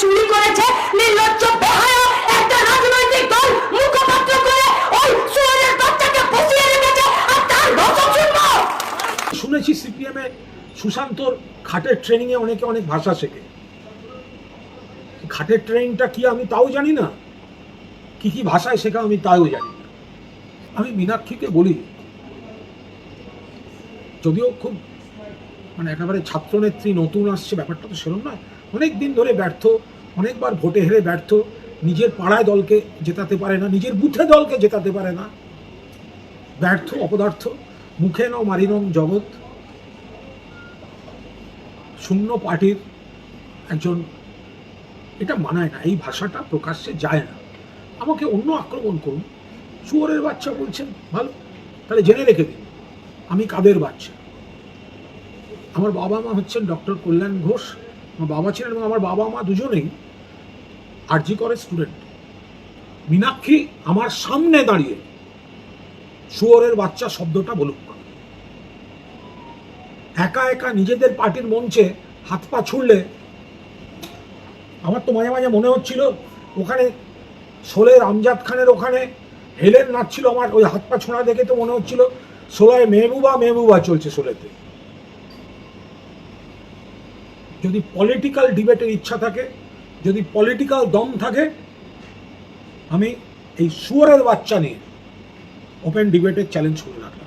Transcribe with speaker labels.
Speaker 1: চুরি করেছে, নির্লজ্জ, বেহায়া একটা রাজনৈতিক দল মুখপাত্র করে ওই সুরের বাচ্চাকে রেখেছে আর তার শুনব।
Speaker 2: শুনেছি সুশান্তর খাটের অনেকে অনেক ভাষা শেখে। খাটের ট্রেনিংটা কি আমি তাও জানি না। কি কি ভাষায় শেখা আমি তাও জানি না। আমি মীনাক্ষীকে বলি, যদিও খুব মানে একেবারে ছাত্রনেত্রী নতুন আসছে, ব্যাপারটা তো সেরকম নয় অনেক দিন ধরে ব্যর্থ, অনেকবার ভোটে হেরে ব্যর্থ, নিজের পাড়ায় দলকে জেতাতে পারে না, নিজের বুথে দলকে জেতাতে পারে না। ব্যর্থ, অপদার্থ মুখে ন মারিনম জগৎ শূন্য পার্টির একজন, এটা মানায় না, এই ভাষাটা প্রকাশ্যে যায় না। আমাকে অন্য আক্রমণ করুন। শুয়োরের বাচ্চা বলছেন, ভালো, তাহলে জেনে রেখে দিন, আমি কাদের বাচ্চা? আমার বাবা মা হচ্ছেন ডক্টর কল্যাণ ঘোষ আমার বাবা ছিলেন এবং আমার বাবা মা দুজনেই আরজি করে স্টুডেন্ট মীনাক্ষী আমার সামনে দাঁড়িয়ে শুয়োরের বাচ্চা শব্দটা বলুক। একা একা নিজেদের পার্টির মঞ্চে হাত পা ছুড়লে আমার তো মাঝে মাঝে মনে হচ্ছিল ওখানে শোলের আমজাদ খানের ওখানে হেলেন নাচছিল আমার, ওই হাত পা ছোঁড়া দেখে তো মনে হচ্ছিল শোলায় মেহবুবা মেহবুবা চলছে শোলেতে। যদি পলিটিক্যাল ডিবেটের ইচ্ছা থাকে, যদি পলিটিক্যাল দম থাকে, আমি এই সুয়ারের বাচ্চা নিয়ে ওপেন ডিবেটের চ্যালেঞ্জ করে রাখলাম